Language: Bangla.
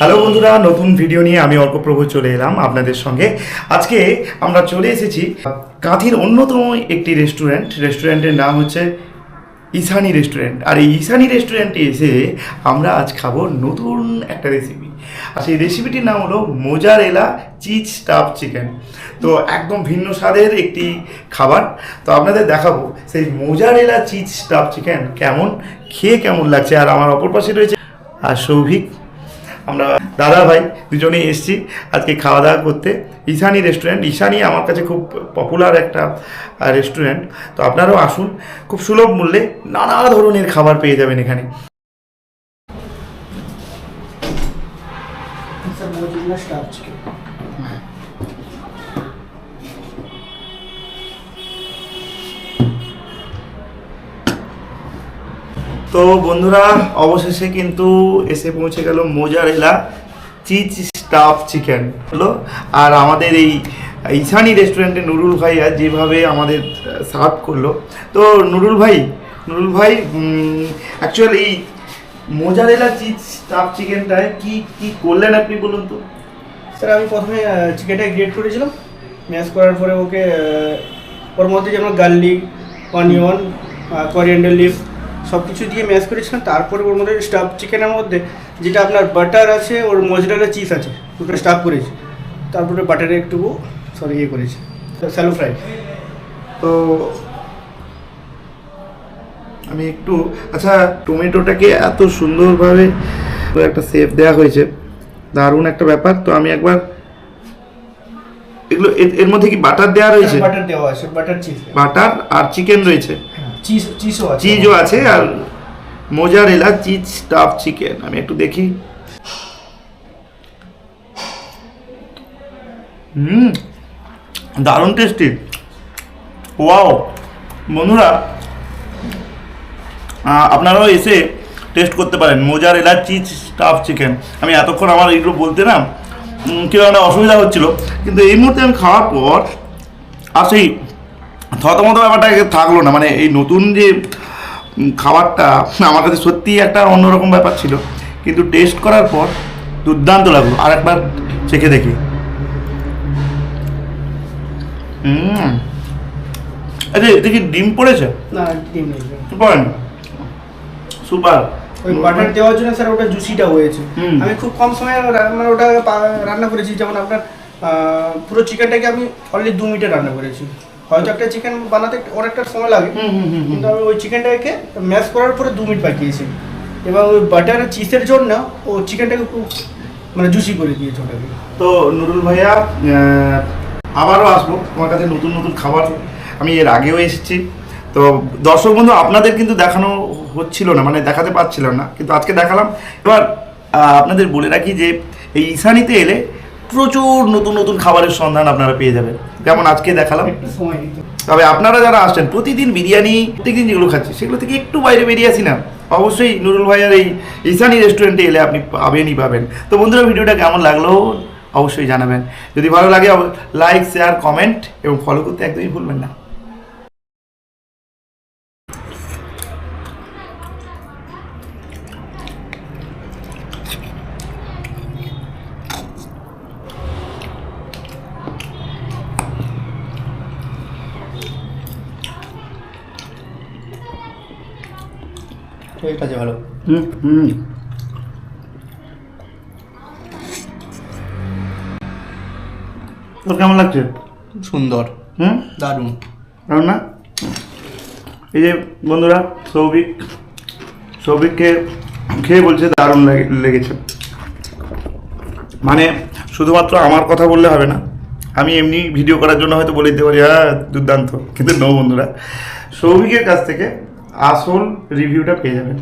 হ্যালো বন্ধুরা, নতুন ভিডিও নিয়ে আমি অর্কপ্রভু চলে এলাম আপনাদের সঙ্গে। আজকে আমরা চলে এসেছি কাঁথির অন্যতম একটি রেস্টুরেন্ট রেস্টুরেন্টের নাম হচ্ছে ইসানি রেস্টুরেন্ট আর এই ইসানি রেস্টুরেন্টে এসে আমরা আজ খাব নতুন একটা রেসিপি আর সেই রেসিপিটির নাম হলো মোজারেলা চিজ স্টাফ চিকেন তো একদম ভিন্ন স্বাদের একটি খাবার। তো আপনাদের দেখাবো সেই মোজারেলা চিজ স্টাফ চিকেন কেমন, খেয়ে কেমন লাগছে। আর আমার অপর পাশে রয়েছে আর সৌভিক। আমরা দাদা ভাই দুজনেই এসেছি আজকে খাওয়া দাওয়া করতে। ঈশানি রেস্টুরেন্ট ঈশানি আমার কাছে খুব পপুলার একটা রেস্টুরেন্ট তো আপনারাও আসুন, খুব সুলভ মূল্যে নানা ধরনের খাবার পেয়ে যাবেন এখানে। স্যার তো বন্ধুরা, অবশেষে কিন্তু এসে পৌঁছে গেল মোজারেলা চিজ স্টাফ চিকেন। হলো, আর আমাদের এই ঈশানি রেস্টুরেন্টে নুরুল ভাইয়া যেভাবে আমাদের সার্ভ করল। তো নুরুল ভাই নুরুল ভাই অ্যাকচুয়ালি এই মোজারেলা চিজ স্টাফ চিকেনটায় কি কি করলেন আপনি বলুন তো? স্যার, আমি প্রথমে চিকেনটা গ্রেট করেছিলাম। ম্যাশ করার পরে ওকে ওর মধ্যে যেমন গার্লিক, অনিয়ন করিয়েন্ডার লিফ সব কিছু দিয়ে ম্যাশ করেছিলাম তারপরে ওর মধ্যে স্টাফ চিকেনের মধ্যে যেটা আপনার বাটার আছে ওর মজরালা চিজ আছে দুটো স্টাফ করেছি। তারপরে বাটারে একটু সরি ইয়ে করেছি স্যালো ফ্রাই তো আমি একটু আচ্ছা টমেটোটাকে এত সুন্দরভাবে একটা সেফ দেওয়া হয়েছে দারুণ একটা ব্যাপার। তো আমি একবার এগুলো এর- এর মধ্যে কি বাটার দেওয়া রয়েছে? বাটার দেওয়া আছে বাটার চিজ বাটার আর চিকেন রয়েছে। চিজ, চিজও আছে। চিজও আছে আর মোজারেলা চিজ স্টাফ চিকেন। আমি একটু দেখি। হুম, দারুণ টেস্টি। ওয়াও। বন্ধুরা আপনারাও এসে টেস্ট করতে পারেন mozzar mozzarella cheese stuff chicken. আমি এতক্ষণ আমার এগুলো বলতে না কেউ একটা অসুবিধা হচ্ছিল। কিন্তু এই মুহূর্তে আমি খাওয়ার পর আর সেই থতমত ব্যাপারটা থাকল না। মানে এই নতুন যে খাবারটা আমার কাছে সত্যিই একটা অন্যরকম ব্যাপার ছিল। কিন্তু টেস্ট করার পর দুর্দান্ত লাগল। আর একবার চেখে দেখি। হুম আচ্ছা এতে কি ডিম পড়েছে? না ডিম নেই। পড়েন? সুপার। ওই বাটার দেওয়ার জন্য স্যার ওটা জুসিটা হয়েছে। আমি খুব কম সময়ে মানে ওটা রান্না করেছি। যেমন আপনার পুরো চিকেনটাকে আমি অলরেডি দু মিনিটে রান্না করেছি। হয়তো একটা চিকেন বানাতে অনেকটা সময় লাগে। হুম হুম হুম হুম। কিন্তু আমি ওই চিকেনটাকে ম্যাশ করার পরে দু মিনিট বাকিয়েছি এবং ওই বাটার চিজের জন্য ও চিকেনটাকে খুব মানে জুসি করে দিয়েছে ওটাকে। তো নুরুল ভাইয়া আবারও আসব। তোমার কাছে নতুন নতুন খাবার। আমি এর আগেও এসেছি। তো দর্শক বন্ধু আপনাদের কিন্তু দেখানো হচ্ছিল না মানে দেখাতে পারছিলাম না। কিন্তু আজকে দেখালাম। এবার আপনাদের বলে রাখি যে এই ঈশানিতে এলে প্রচুর নতুন নতুন খাবারের সন্ধান আপনারা পেয়ে যাবেন। যেমন আজকে দেখালাম। তবে আপনারা যারা আসছেন প্রতিদিন বিরিয়ানি প্রত্যেকদিন যেগুলো খাচ্ছি সেগুলো থেকে একটু বাইরে বেরিয়ে আসি না। অবশ্যই নুরুল ভাইয়ার এই ইসানি রেস্টুরেন্টে এলে আপনি পাবেনই পাবেন। তো বন্ধুরা ভিডিওটা কেমন লাগল অবশ্যই জানাবেন। যদি ভালো লাগে লাইক শেয়ার কমেন্ট এবং ফলো করতে একদমই ভুলবেন না। ঠিক আছে ভালো। হুম হুম। তোর কেমন লাগছে? সুন্দর। হুম? দারুণ। কারণ না? এই যে বন্ধুরা সৌভিক সৌভিককে খেয়ে বলছে দারুণ লাগে- লেগেছে। মানে শুধুমাত্র আমার কথা বললে হবে না আমি এমনি ভিডিও করার জন্য হয়তো বলে দিতে পারি হ্যাঁ দুর্দান্ত। কিন্তু নো বন্ধুরা সৌভিকের কাছ থেকে আসল রিভিউটা পেয়ে যাবেন।